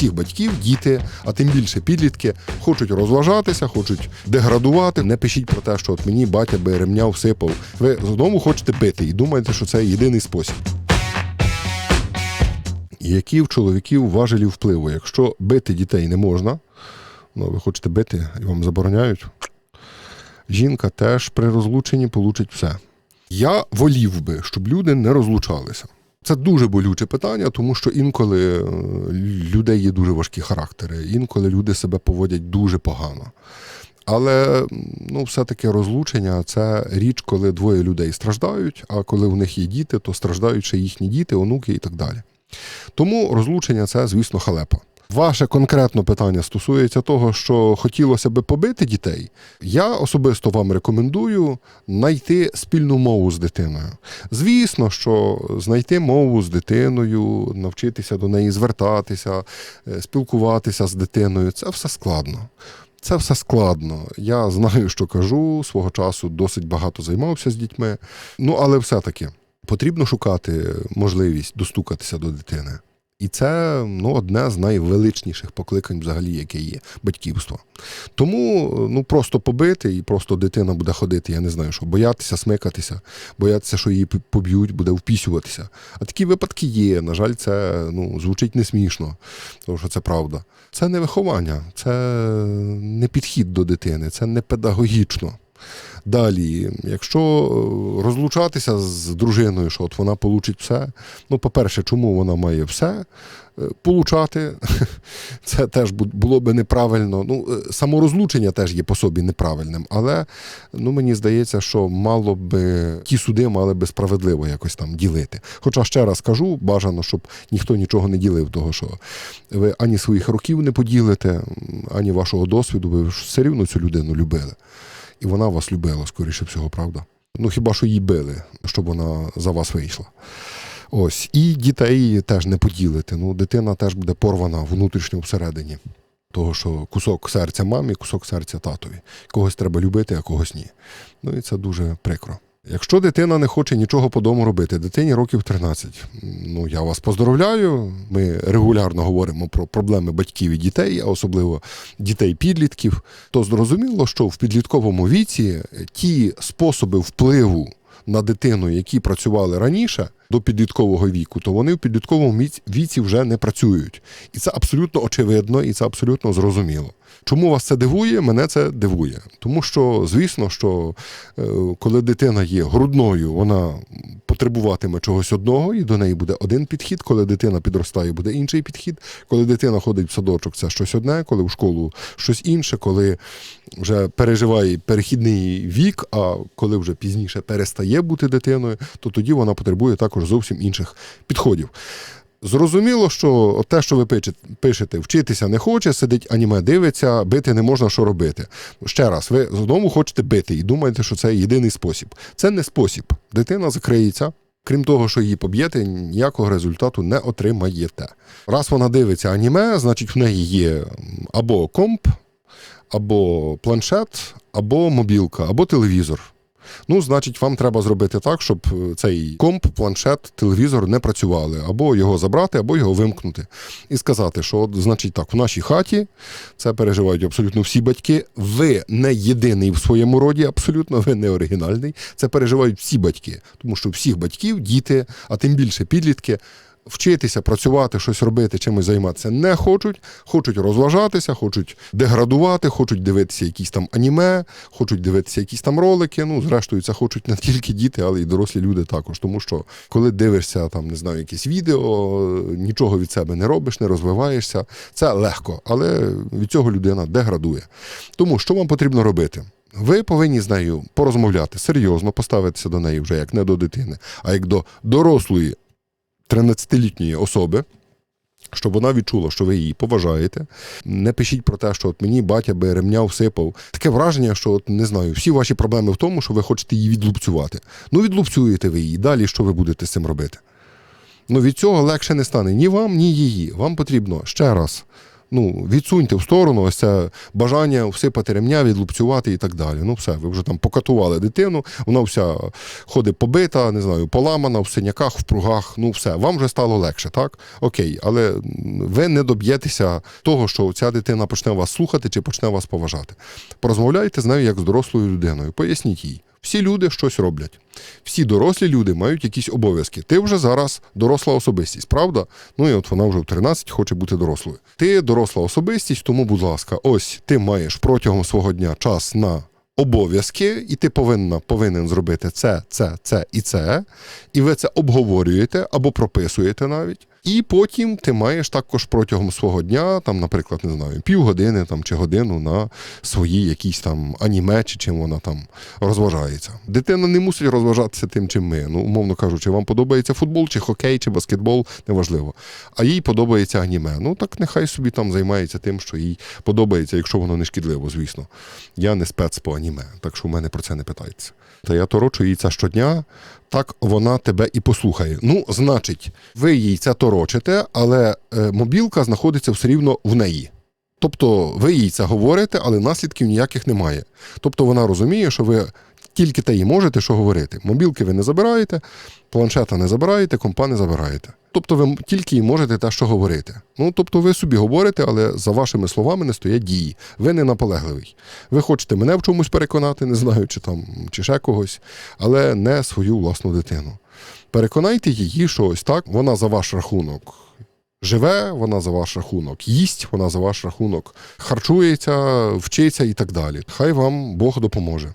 всіх батьків діти, а тим більше підлітки, хочуть розважатися, хочуть деградувати. Не пишіть про те, що от мені батя би ремня всипав. Ви знову хочете пити і думаєте, що це єдиний спосіб. Які в чоловіків важелі впливу? Якщо бити дітей не можна, ну ви хочете бити і вам забороняють. Жінка теж при розлученні получить все. Я волів би, щоб люди не розлучалися. Це дуже болюче питання, тому що інколи е, людей є дуже важкі характери, інколи люди себе поводять дуже погано. Але ну, все-таки розлучення це річ, коли двоє людей страждають, а коли в них є діти, то страждають ще їхні діти, онуки і так далі. Тому розлучення це, звісно, халепа. Ваше конкретно питання стосується того, що хотілося би побити дітей. Я особисто вам рекомендую знайти спільну мову з дитиною. Звісно, що знайти мову з дитиною, навчитися до неї звертатися, е, спілкуватися з дитиною це все складно. Це все складно. Я знаю, що кажу. Свого часу досить багато займався з дітьми. Ну, але все-таки потрібно шукати можливість достукатися до дитини. І це ну, одне з найвеличніших покликань, взагалі, яке є батьківство. Тому ну просто побити, і просто дитина буде ходити, я не знаю, що боятися, смикатися, боятися, що її поб'ють, буде впісюватися. А такі випадки є. На жаль, це ну, звучить не смішно, тому що це правда. Це не виховання, це не підхід до дитини, це не педагогічно. Далі, якщо е, розлучатися з дружиною, що от вона получить все. Ну, по-перше, чому вона має все е, получати? Це теж було би неправильно. Ну, е, саморозлучення теж є по собі неправильним, але ну, мені здається, що мало би ті суди мали би справедливо якось там ділити. Хоча ще раз кажу, бажано, щоб ніхто нічого не ділив, того що ви ані своїх років не поділите, ані вашого досвіду, ви все рівно цю людину любили. І вона вас любила, скоріше всього, правда. Ну хіба що її били, щоб вона за вас вийшла. Ось. І дітей теж не поділити. Ну, дитина теж буде порвана внутрішньо всередині. Того, що кусок серця мамі, кусок серця татові. Когось треба любити, а когось ні. Ну і це дуже прикро. Якщо дитина не хоче нічого по дому робити, дитині років 13, ну я вас поздоровляю. Ми регулярно говоримо про проблеми батьків і дітей, а особливо дітей-підлітків. То зрозуміло, що в підлітковому віці ті способи впливу на дитину, які працювали раніше до підліткового віку, то вони в підлітковому віці- вже не працюють. І це абсолютно очевидно, і це абсолютно зрозуміло. Чому вас це дивує? Мене це дивує. Тому що, звісно, що е, коли дитина є грудною, вона потребуватиме чогось одного, і до неї буде один підхід. Коли дитина підростає, буде інший підхід. Коли дитина ходить в садочок, це щось одне, коли в школу щось інше, коли вже переживає перехідний вік, а коли вже пізніше перестає бути дитиною, то тоді вона потребує також зовсім інших підходів. Зрозуміло, що те, що ви пишете, вчитися не хоче, сидить аніме, дивиться, бити не можна, що робити. Ще раз, ви знову хочете бити і думаєте, що це єдиний спосіб. Це не спосіб. Дитина закриється. Крім того, що її поб'єте, ніякого результату не отримаєте. Раз вона дивиться аніме, значить в неї є або комп, або планшет, або мобілка, або телевізор. Ну, значить, вам треба зробити так, щоб е, цей комп, планшет, телевізор не працювали, або його забрати, або його вимкнути. І сказати, що, значить, так, в нашій хаті це переживають абсолютно всі батьки. Ви не єдиний в своєму роді, абсолютно, ви не оригінальний. Це переживають всі батьки, тому що всіх батьків діти, а тим більше підлітки. Вчитися, працювати, щось робити, чимось займатися не хочуть, хочуть розважатися, хочуть деградувати, хочуть дивитися якісь там аніме, хочуть дивитися якісь там ролики. Ну, зрештою, це хочуть не тільки діти, але й дорослі люди також. Тому що коли дивишся там, не знаю, якесь відео, нічого від себе не робиш, не розвиваєшся, це легко, але від цього людина деградує. Тому що вам потрібно робити? Ви повинні з нею порозмовляти серйозно, поставитися до неї вже як не до дитини, а як до дорослої 13-літньої особи, щоб вона відчула, що ви її поважаєте. Не пишіть про те, що от мені батя би ремня всипав. Таке враження, що от не знаю, всі ваші проблеми в тому, що ви хочете її відлупцювати. Ну, відлупцюєте ви її. Далі що ви будете з цим робити? Ну від цього легше не стане ні вам, ні її. Вам потрібно ще раз Ну, відсуньте в сторону ось це бажання всипати ремня, відлупцювати і так далі. Ну, все, ви вже там покатували дитину, вона вся ходить побита, не знаю, поламана, в синяках, в пругах. Ну, все, вам вже стало легше, так? Окей, але ви не доб'єтеся того, що ця дитина почне вас слухати чи почне вас поважати. Порозмовляйте з нею як з дорослою людиною. Поясніть їй. Всі люди щось роблять. Всі дорослі люди мають якісь обов'язки. Ти вже зараз доросла особистість, правда? Ну і от вона вже в 13 хоче бути дорослою. Ти доросла особистість, тому, будь ласка, ось ти маєш протягом свого дня час на обов'язки, і ти повинна повинен зробити це, це, це і це. І ви це обговорюєте або прописуєте навіть. І потім ти маєш також протягом свого дня, там, наприклад, не знаю, півгодини там, чи годину на свої якісь там аніме, чи чим вона там розважається. Дитина не мусить розважатися тим, чим ми. Ну, умовно кажучи, вам подобається футбол, чи хокей, чи баскетбол, неважливо. А їй подобається аніме. Ну так нехай собі там займається тим, що їй подобається, якщо воно не шкідливо, звісно. Я не спец по аніме, так що в мене про це не питається. Та я торочу їй це щодня, так вона тебе і послухає. Ну, значить, ви їй це торочите, але е, мобілка знаходиться все рівно в неї. Тобто ви їй це говорите, але наслідків ніяких немає. Тобто вона розуміє, що ви тільки те їй можете, що говорити. Мобілки ви не забираєте, планшета не забираєте, компа не забираєте. Тобто ви тільки їй можете те, що говорити. Ну, тобто ви собі говорите, але за вашими словами не стоять дії. Ви не наполегливий. Ви хочете мене в чомусь переконати, не знаю, чи там, чи ще когось, але не свою власну дитину. Переконайте її, що ось так, вона за ваш рахунок живе, вона за ваш рахунок їсть, вона за ваш рахунок харчується, вчиться і так далі. Хай вам Бог допоможе.